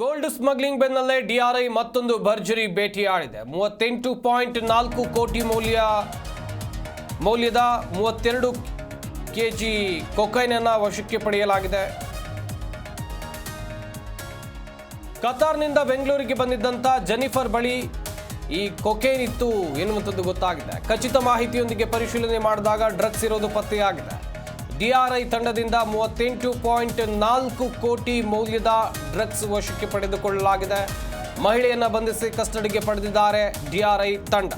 Gold smuggling ಬೆನ್ನಲ್ಲೇ DRI ಮತ್ತೊಂದು ಭರ್ಜರಿ ಭೇಟಿಯಾಡಿದೆ ಮೂವತ್ತೆಂಟು ಪಾಯಿಂಟ್ ನಾಲ್ಕು ಕೋಟಿ ಮೌಲ್ಯ, ಮೌಲ್ಯದ ಮೂವತ್ತೆರಡು ಕೆ ಜಿ ಕೊಕೈನನ್ನು ವಶಕ್ಕೆ ಪಡೆಯಲಾಗಿದೆ. ಕತಾರ್ನಿಂದ ಬೆಂಗಳೂರಿಗೆ ಬಂದಿದ್ದಂಥ ಜೆನಿಫರ್ ಬಳಿ ಈ ಕೊಕೈನ್ ಇತ್ತು ಎನ್ನುವಂಥದ್ದು ಗೊತ್ತಾಗಿದೆ. ಖಚಿತ ಮಾಹಿತಿಯೊಂದಿಗೆ ಪರಿಶೀಲನೆ ಮಾಡಿದಾಗ ಡ್ರಗ್ಸ್ ಇರೋದು ಪತ್ತೆಯಾಗಿದೆ. ಡಿಆರ್ಐ ತಂಡದಿಂದ ಮೂವತ್ತೆಂಟು ಪಾಯಿಂಟ್ ನಾಲ್ಕು ಕೋಟಿ ಮೌಲ್ಯದ ಡ್ರಗ್ಸ್ ವಶಕ್ಕೆ ಪಡೆದುಕೊಳ್ಳಲಾಗಿದೆ. ಮಹಿಳೆಯನ್ನು ಬಂಧಿಸಿ ಕಸ್ಟಡಿಗೆ ಪಡೆದಿದ್ದಾರೆ ಡಿಆರ್ಐ ತಂಡ.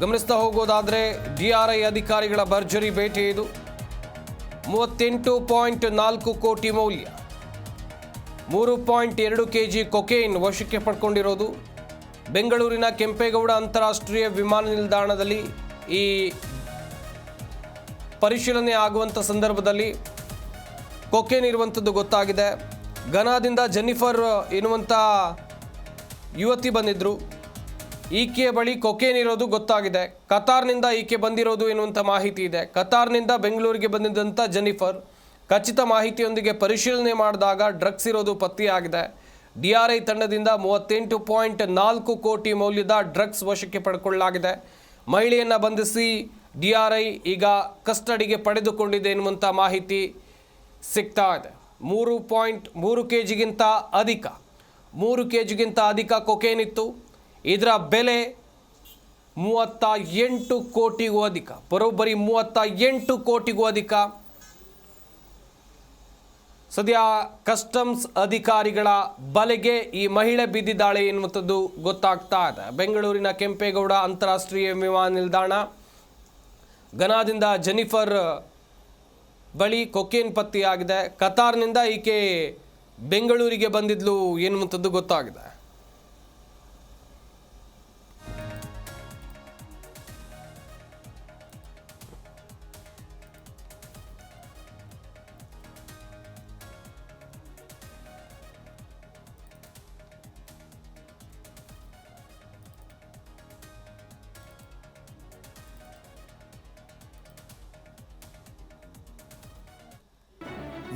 ಗಮನಿಸ್ತಾ ಹೋಗೋದಾದರೆ ಡಿಆರ್ಐ ಅಧಿಕಾರಿಗಳ ಭರ್ಜರಿ ಭೇಟಿ ಇದು. ಮೂವತ್ತೆಂಟು ಪಾಯಿಂಟ್ ನಾಲ್ಕು ಕೋಟಿ ಮೌಲ್ಯ. ಮೂರು ಪಾಯಿಂಟ್ ಎರಡು ಕೆ ಜಿ ಕೊಕೇನ್ ವಶಕ್ಕೆ ಪಡ್ಕೊಂಡಿರೋದು. ಬೆಂಗಳೂರಿನ ಕೆಂಪೇಗೌಡ ಅಂತಾರಾಷ್ಟ್ರೀಯ ವಿಮಾನ ನಿಲ್ದಾಣದಲ್ಲಿ ಈ ಪರಿಶೀಲನೆ ಆಗುವಂಥ ಸಂದರ್ಭದಲ್ಲಿ ಕೊಕೇನ್ ಇರುವಂಥದ್ದು ಗೊತ್ತಾಗಿದೆ. ಘನಾದಿಂದ ಜೆನ್ನಿಫರ್ ಎನ್ನುವಂಥ ಯುವತಿ ಬಂದಿದ್ದರು ಈಕೆಯ ಬಳಿ ಕೊಕೇನ್ ಇರೋದು ಗೊತ್ತಾಗಿದೆ. ಕತಾರ್ನಿಂದ ಈಕೆ ಬಂದಿರೋದು ಎನ್ನುವಂಥ ಮಾಹಿತಿ ಇದೆ. ಕತಾರ್ನಿಂದ ಬೆಂಗಳೂರಿಗೆ ಬಂದಿದ್ದಂಥ ಜೆನ್ನಿಫರ್ ಖಚಿತ ಮಾಹಿತಿಯೊಂದಿಗೆ ಪರಿಶೀಲನೆ ಮಾಡಿದಾಗ ಡ್ರಗ್ಸ್ ಇರೋದು ಪತ್ತೆಯಾಗಿದೆ. ಡಿ ಆರ್ ಐ ತಂಡದಿಂದ ಮೂವತ್ತೆಂಟು ಪಾಯಿಂಟ್ ನಾಲ್ಕು ಕೋಟಿ ಮೌಲ್ಯದ ಡ್ರಗ್ಸ್ ವಶಕ್ಕೆ ಪಡ್ಕೊಳ್ಳಲಾಗಿದೆ. ಮಹಿಳೆಯನ್ನು ಬಂಧಿಸಿ ಡಿಆರ್ಐ ಈಗ ಕಸ್ಟಡಿಗೆ ಪಡೆದುಕೊಂಡಿದೆ ಎನ್ನುವಂಥ ಮಾಹಿತಿ ಸಿಗ್ತಾ ಇದೆ. ಮೂರು ಪಾಯಿಂಟ್ ಮೂರು ಕೆ ಜಿಗಿಂತ ಅಧಿಕ, ಮೂರು ಕೆ ಜಿಗಿಂತ ಅಧಿಕ ಕೊಕೇನ್ ಇತ್ತು. ಇದರ ಬೆಲೆ ಮೂವತ್ತ ಎಂಟು ಕೋಟಿಗೂ ಅಧಿಕ, ಬರೋಬ್ಬರಿ ಮೂವತ್ತ ಎಂಟು ಕೋಟಿಗೂ ಅಧಿಕ. ಸದ್ಯ ಕಸ್ಟಮ್ಸ್ ಅಧಿಕಾರಿಗಳ ಬಲೆಗೆ ಈ ಮಹಿಳೆ ಬಿದ್ದಿದ್ದಾಳೆ ಎನ್ನುವಂಥದ್ದು ಗೊತ್ತಾಗ್ತಾ ಇದೆ. ಬೆಂಗಳೂರಿನ ಕೆಂಪೇಗೌಡ ಅಂತಾರಾಷ್ಟ್ರೀಯ ವಿಮಾನ ನಿಲ್ದಾಣ ಘನಾದಿಂದ ಜೆನಿಫರ್ ಬಳಿ ಕೊಕೇನ್ ಪತ್ತೆಯಾಗಿದೆ. ಕತಾರ್ನಿಂದ ಈಕೆ ಬೆಂಗಳೂರಿಗೆ ಬಂದಿದ್ಲು. ಎನ್ನುವಂಥದ್ದು ಗೊತ್ತಾಗಿದೆ?